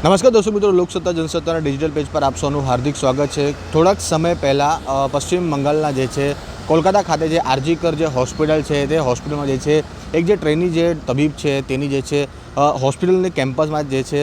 નમસ્કાર દોસ્તો મિત્રો, લોકસત્તા જનસત્તાના ડિજિટલ પેજ પર આપ સૌનું હાર્દિક સ્વાગત છે. થોડાક સમય પહેલાં પશ્ચિમ બંગાળના જે છે, કોલકાતા ખાતે જે આરજીકર જે હોસ્પિટલ છે, તે હોસ્પિટલમાં જે છે એક જે ટ્રેની જે તબીબ છે, તેની જે છે હોસ્પિટલની કેમ્પસમાં જે છે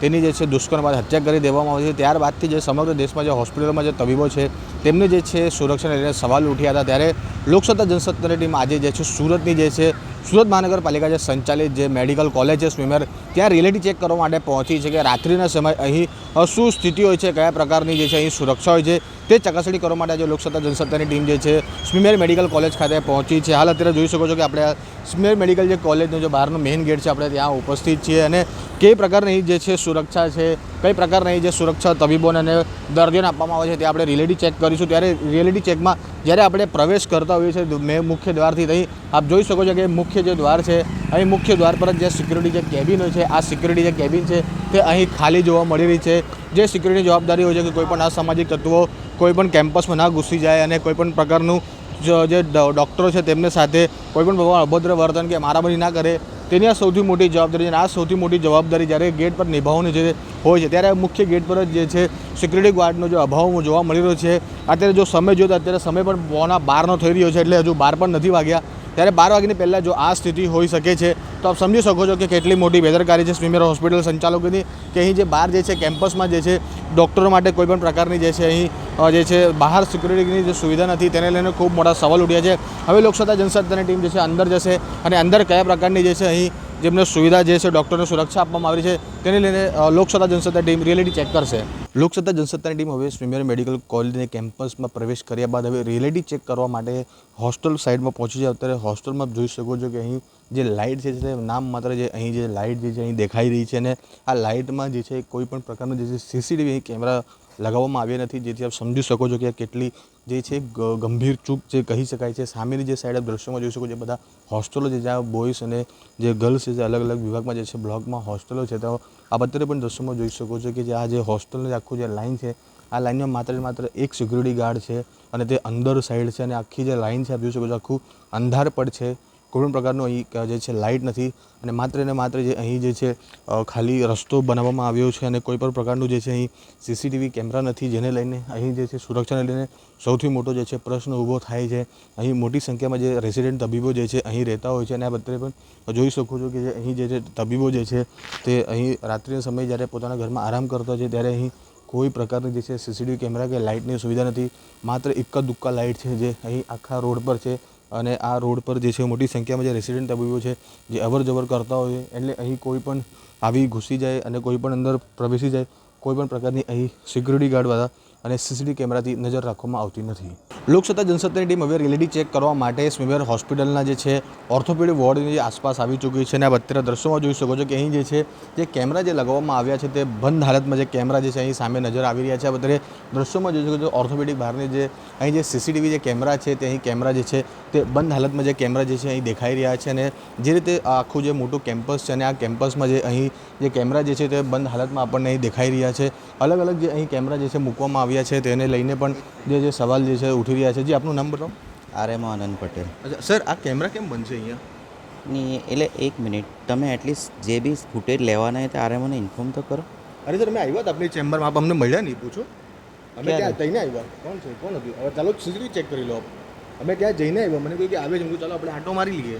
તેની જે છે દુષ્કર્મ બાદ હત્યા કરી દેવામાં આવી છે. ત્યારબાદથી જે સમગ્ર દેશમાં જે હોસ્પિટલમાં જે તબીબો છે, તેમને જે છે સુરક્ષાને લઈને સવાલ ઉઠ્યા હતા. ત્યારે લોકસત્તા જનસત્તાની ટીમ આજે જે છે સુરતની જે છે, સુરત મહાનગરપાલિકા જે સંચાલિત જે મેડિકલ કોલેજ છે સ્વિમર, ત્યાં રિયાલિટી ચેક કરવા માટે પહોંચી છે કે રાત્રિના સમય અહીં શું સ્થિતિ હોય છે, કયા પ્રકારની જે છે અહીં સુરક્ષા હોય છે, તે ચકાસણી કરવા માટે આજે લોકસત્તા જનસત્તાની ટીમ જે છે સ્વિમેર મેડિકલ કોલેજ ખાતે પહોંચી છે. હાલ અત્યારે જોઈ શકો છો કે આપણે આ સ્વિમેર મેડિકલ જે કોલેજનો જે બહારનો મેઇન ગેટ છે, આપણે ત્યાં ઉપસ્થિત છીએ અને કઈ પ્રકારની જે છે સુરક્ષા છે, કઈ પ્રકારની જે સુરક્ષા તબીબોને અને દર્દીઓને આપવામાં આવે છે, તે આપણે રિયલિટી ચેક કરીશું. ત્યારે રિયલિટી ચેકમાં જ્યારે આપણે પ્રવેશ કરતા હોઈએ છીએ, મેં મુખ્ય દ્વારથી અહીં આપ જોઈ શકો છો કે મુખ્ય જે દ્વાર છે, અહીં મુખ્ય દ્વાર પર જે સિક્યુરિટી જે કેબિન હોય છે, આ સિક્યુરિટી જે કેબિન છે, તે અહીં ખાલી જોવા મળી રહી છે. જે સિક્યુરિટી જવાબદારી હોય છે કે કોઈપણ અસામાજિક તત્વો કોઈ પણ કેમ્પસમાં ના ઘૂસી જાય અને કોઈપણ પ્રકારનું જ- ડૉક્ટરો છે તેમને સાથે કોઈપણ અભદ્ર વર્તન કે મારામારી ના કરે, તેની આ સૌથી મોટી જવાબદારી અને આ સૌથી મોટી જવાબદારી જ્યારે ગેટ પર નિભાવવાની જે હોય છે, ત્યારે મુખ્ય ગેટ પર જે છે સિક્યુરિટી ગાર્ડનો જે અભાવ જોવા મળી રહ્યો છે. અત્યારે જો સમય જોયો તો અત્યારે સમય પણ પોણા બારનો થઈ રહ્યો છે, એટલે હજુ બાર પણ નથી વાગ્યા. ત્યારે બાર વાગ્યાની પહેલાં જો આ સ્થિતિ હોઈ શકે છે, તો આપ સમજી શકો છો કે કેટલી મોટી બેદરકારી છે સ્વિમેર હોસ્પિટલ સંચાલકોની, કે અહીં જે બહાર જે છે કેમ્પસમાં જે છે, ડૉક્ટરો માટે કોઈ પણ પ્રકારની જે છે અહીં જે છે બહાર સિક્યુરિટીની જે સુવિધા નથી, તેને લઈને ખૂબ મોટા સવાલ ઉઠ્યા છે. હવે લોકસત્તા જનસત્તાની ટીમ જે છે અંદર જશે અને અંદર કયા પ્રકારની જે છે અહીં જેમને સુવિધા જે છે ડૉક્ટરને સુરક્ષા આપવામાં આવી છે, તેને લઈને Loksatta Jansatta team reality check કરશે. લોકસત્તા જનસત્તાની ટીમ હવે સ્વિમેર મેડિકલ કોલેજને કેમ્પસમાં પ્રવેશ કર્યા બાદ હવે રિયાલિટી ચેક કરવા માટે હોસ્ટેલ સાઇડમાં પહોંચી જાય અત્યારે હોસ્ટેલમાં જોઈ શકો છો કે અહીં જે લાઇટ છે તે નામ માત્ર જે અહીં જે લાઇટ જે છે, અહીં દેખાઈ રહી છે અને આ લાઇટમાં જે છે કોઈ પણ પ્રકારનો જે છે સીસીટીવી કેમેરા લગાવવામાં આવ્યા નથી. જેથી આપ સમજી શકો છો કે આ કેટલી જે છે ગંભીર ચૂક જે કહી શકાય છે. સામેની જે સાઈડ આપ દ્રશ્યોમાં જોઈ શકો છો બધા હોસ્ટેલો છે, જ્યાં બોયસ અને જે ગર્લ્સ છે, જે અલગ અલગ વિભાગમાં જે છે બ્લોકમાં હોસ્ટેલો છે. તો આપ અત્યારે પણ દ્રશ્યોમાં જોઈ શકો છો કે જે આ જે હોસ્ટેલનું આખું જે લાઈન છે, આ લાઈનમાં માત્ર માત્ર એક સિક્યુરિટી ગાર્ડ છે અને તે અંદર સાઈડ છે અને આખી જે લાઈન છે, આપ જોઈ શકો છો, આખું અંધાર પડ છે. કોઈ પણ પ્રકારનો અહીં જે છે, લાઇટ નથી અને માત્ર ને માત્ર જે અહીં જે છે ખાલી રસ્તો બનાવવામાં આવ્યો છે અને કોઈપણ પ્રકારનું જે છે, અહીં સીસીટીવી કેમેરા નથી જેને લઈને અહીં જે છે, સુરક્ષાને લઈને સૌથી મોટો જે છે, પ્રશ્ન ઊભો થાય છે. અહીં મોટી સંખ્યામાં જે રેસિડેન્ટ તબીબો જે છે, અહીં રહેતા હોય છે અને આ બધે પણ જોઈ શકો છો કે જે અહીં જે છે, તબીબો જે છે, તે અહીં રાત્રિના સમયે જ્યારે પોતાના ઘરમાં આરામ કરતા છે ત્યારે અહીં કોઈ પ્રકારની જે છે સીસીટીવી કેમેરા કે લાઇટની સુવિધા નથી. માત્ર એક જ દુક્કા લાઇટ છે જે અહીં આખા રોડ પર છે. અને આ રોડ પર જે છે મોટી સંખ્યામાં જે રેસિડેન્ટ તબીબો છે, જે અવર જવર કરતા હોય એટલે અહીં કોઈ પણ આવી ઘૂસી જાય અને કોઈ પણ અંદર પ્રવેશી જાય, કોઈ પણ પ્રકારની અહીં સિક્યુરિટી ગાર્ડવાળા અને સીસીટીવી કેમેરાથી નજર રાખવામાં આવતી નથી. લોકસત્તા જનસત્તાની ટીમ હવે રિયાલિટી ચેક કરવા માટે સ્મિમેર હોસ્પિટલના જે છે ઓર્થોપેડિક વોર્ડની આસપાસ આવી ચૂકી છે અને આપ અત્યારે દ્રશ્યોમાં જોઈ શકો છો કે અહીં જે છે, જે કેમેરા જે લગાવવામાં આવ્યા છે તે બંધ હાલતમાં જે કેમેરા જે છે અહીં સામે નજર આવી રહ્યા છે. આપ અત્યારે દ્રશ્યોમાં જોઈ શકો છો ઓર્થોપેડિક બહારની જે અહીં જે સીસીટીવી જે કેમેરા છે તે અહીં કેમેરા જે છે તે બંધ હાલતમાં જે કેમેરા જે છે અહીં દેખાઈ રહ્યા છે અને જે રીતે આખું જે મોટું કેમ્પસ છે અને આ કેમ્પસમાં જે અહીં જે કેમેરા જે છે તે બંધ હાલતમાં આપણને અહીં દેખાઈ રહ્યા છે. અલગ અલગ જે અહીં કેમેરા જે છે મૂકવામાં આવ્યા છે તેને લઈને પણ જે જે સવાલ જે છે ઉઠી રહ્યા છે. જે આપનું નામ બતાવો. R M Anand Patel. અચ્છા સર આ કેમેરા કેમ બનશે અહીંયા? ની એટલે એક મિનિટ. તમે એટલીસ્ટ જે બી ફૂટેજ લેવાના હોય ત્યારે મને ઇન્ફોર્મ તો કરો. અરે સર મેં આવ્યા હતા આપણી ચેમ્બરમાં. આપ અમને મળ્યા નહીં પૂછો. અમે? ત્યાં જઈને આવ્યા. કોણ છે? કોણ હતું? હવે ચાલો સીસીટીવી ચેક કરી લો અમે ત્યાં જઈને આવ્યા. મને કહ્યું કે આવે છે. હું ચાલો આપણે આંટો મારી લઈએ.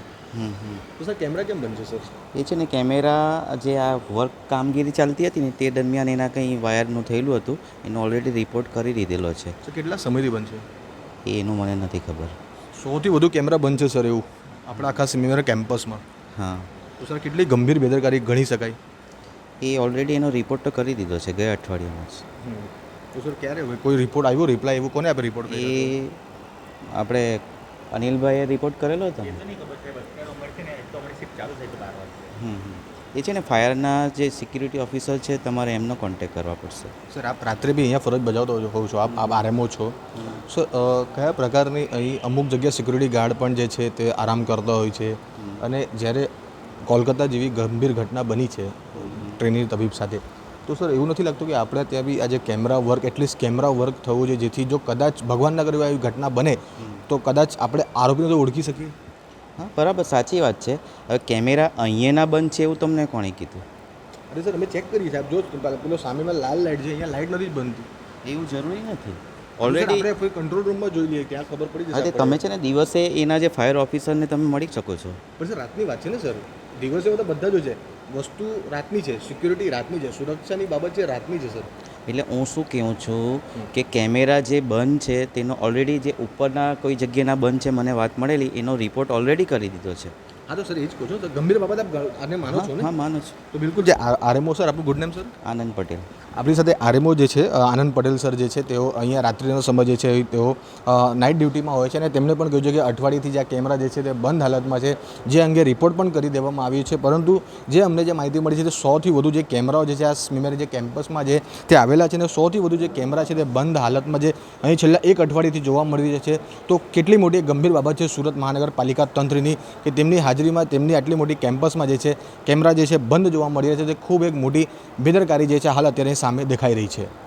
તો સર કેમેરા કેમ બનશે સર? એ છે ને કેમેરા જે આ વર્ક કામગીરી ચાલતી હતી ને તે દરમિયાન એના કંઈ વાયરનું થયેલું હતું. એનો ઓલરેડી રિપોર્ટ કરી દીધેલો છે. તો કેટલા સમયથી બનશે એ એનું મને નથી ખબર. સૌથી વધુ કેમેરા બનશે સર એવું. આપણા આખા સિમિલર કેમ્પસમાં. હા. તો સર કેટલી ગંભીર બેદરકારી ગણી શકાય? એ ઓલરેડી એનો રિપોર્ટ તો કરી દીધો છે ગયા અઠવાડિયામાં જ. તો સર ક્યારે કોઈ રિપોર્ટ આવ્યો? રિપ્લાય એવું કોને આપે રિપોર્ટ એ આપણે અનિલભાઈએ રિપોર્ટ કરેલો હતો? ને હમ હમ. એ છે ને ફાયરના જે સિક્યુરિટી ઓફિસર છે તમારે એમનો કોન્ટેક કરવા પડશે. સર આપ રાત્રે બી અહીંયા ફરજ બજાવતો હોવ છો આપ આપ આરએમઓ છો. સર કયા પ્રકારની અહીં અમુક જગ્યાએ સિક્યુરિટી ગાર્ડ પણ જે છે તે આરામ કરતા હોય છે? અને જ્યારે કોલકાતા જેવી ગંભીર ઘટના બની છે ટ્રેનિંગ તબીબ સાથે તો સર એવું નથી લાગતું કે આપણે ત્યાં બી આજે camera work at least camera work થવું જોઈએ જેથી જો કદાચ ભગવાન ના કરે આવી ઘટના બને તો કદાચ આપણે આરોપીને તો ઓળખી શકીએ. હા બરાબર સાચી વાત છે. હવે કેમેરા અહીંયાના બંધ છે એવું તમને કોણે કીધું? અરે સર અમે ચેક કરીએ સાહેબ જો પેલો સામેમાં લાલ લાઇટ છે અહીંયા લાઇટ નથી બનતી. એવું જરૂરી નથી. ઓલરેડી આપણે કોઈ કંટ્રોલ રૂમમાં જોઈ લઈએ ત્યાં ખબર પડી જશે તમે છે ને દિવસે એના જે ફાયર ઓફિસરને તમે મળી શકો છો. પણ સર રાતની વાત છે ને સર. દિવસે તો બધા જ છે. વસ્તુ રાતની છે સિક્યુરિટી રાતની છે સુરક્ષાની બાબત છે રાતની છે સર એટલે હું શું કહું છું કે કેમેરા જે બંધ છે તેનો ઓલરેડી જે ઉપરના કોઈ જગ્યાના બંધ છે મને વાત મળેલી એનો રિપોર્ટ ઓલરેડી કરી દીધો છે. હા તો સર એ જ કહું છું તો ગંભીર બાબત આપ આને માનો છો ને? હા માનું છું. તો બિલકુલ જે આરએમઓ સર આપનું good name sir Anand Patel. આપણી સાથે આરએમઓ જે છે આનંદ પટેલ સર જે છે, તેઓ અહીંયા રાત્રિનો સમય જે છે, તેઓ નાઇટ ડ્યુટીમાં હોય છે અને તેમણે પણ કહ્યું છે કે અઠવાડિયેથી જે આ કેમેરા જે છે, તે બંધ હાલતમાં છે, જે અંગે રિપોર્ટ પણ કરી દેવામાં આવ્યો છે. પરંતુ જે અમને જે માહિતી મળી છે, તે સોથી વધુ જે કેમેરાઓ જે છે, આ સ્મીમેરી જે કેમ્પસમાં જે, તે આવેલા છે અને સોથી વધુ જે કેમેરા છે, તે બંધ હાલતમાં જે અહીં છેલ્લા એક અઠવાડિયેથી જોવા મળી છે. તો કેટલી મોટી ગંભીર બાબત છે સુરત મહાનગરપાલિકા તંત્રની, કે તેમની હાજરીમાં તેમની આટલી મોટી કેમ્પસમાં જે છે, કેમેરા જે છે, બંધ જોવા મળી રહ્યા છે. તે ખૂબ એક મોટી બેદરકારી જે છે, હાલ અત્યારે સામે દેખાઈ રહી છે.